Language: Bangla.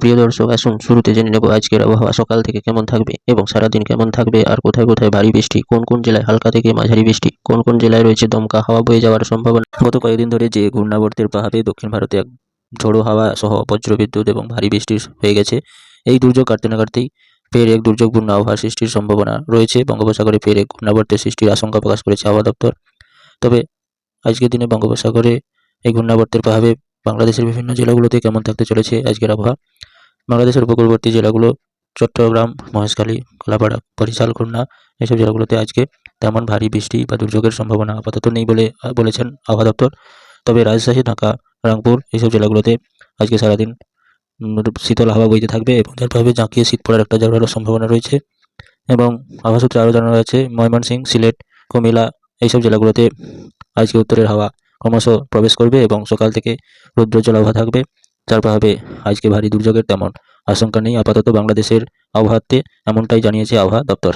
প্রিয় দর্শক, আসুন শুরুতে জেনে নেব আজকের আবহাওয়া, সকাল থেকে কেমন থাকবে এবং সারাদিন কেমন থাকবে আর কোথায় কোথায় ভারী বৃষ্টি, কোন কোন জেলায় হালকা থেকে মাঝারি বৃষ্টি, কোন কোন জেলায় রয়েছে দমকা হাওয়া বয়ে যাওয়ার সম্ভাবনা। গত কয়েকদিন ধরে যে ঘূর্ণাবর্তের প্রভাবে দক্ষিণ ভারতে এক ঝোড়ো হাওয়া সহ বজ্রবিদ্যুৎ এবং ভারী বৃষ্টি হয়ে গেছে, এই দুর্যোগ কাটতে না কাটতেই ফের এক দুর্যোগপূর্ণ আবহাওয়া সৃষ্টির সম্ভাবনা রয়েছে। বঙ্গোপসাগরে ফের এক ঘূর্ণাবর্তের সৃষ্টির আশঙ্কা প্রকাশ করেছে আবহাওয়া দপ্তর। তবে আজকের দিনে বঙ্গোপসাগরে এই ঘূর্ণাবর্তের প্রভাবে বাংলাদেশের বিভিন্ন জেলাগুলোতে কেমন থাকতে চলেছে আজকের আবহাওয়া? বাংলাদেশের উপকূলবর্তী জেলাগুলো চট্টগ্রাম, মহেশখালী কলাপাড়া বরিশাল, খুলনা এসব জেলাগুলোতে আজকে তেমন ভারী বৃষ্টি বা দুর্যোগের সম্ভাবনা আপাতত নেই বলে বলেছেন আবহাওয়া দপ্তর। তবে রাজশাহী, ঢাকা, রংপুর এইসব জেলাগুলোতে আজকে সারাদিন শীতল হাওয়া বইতে থাকবে এবং যার প্রভাবে জাঁকিয়ে শীত পড়ার একটা জোরালো সম্ভাবনা রয়েছে। এবং আবহাওয়া সূত্রে আরও জানানো হয়েছে ময়মনসিংহ, সিলেট, কুমিল্লা এইসব জেলাগুলোতে আজকে উত্তরের হাওয়া ক্রমশ প্রবেশ করবে এবং সকাল থেকে রৌদ্রোজ্জ্বল আবহাওয়া থাকবে। যার প্রভাবে আজকে ভারী দুর্যোগের তেমন আশঙ্কা নেই। আপাতত বাংলাদেশের আবহাওয়াতে এমনটাই জানিয়েছে আবহাওয়া দপ্তর।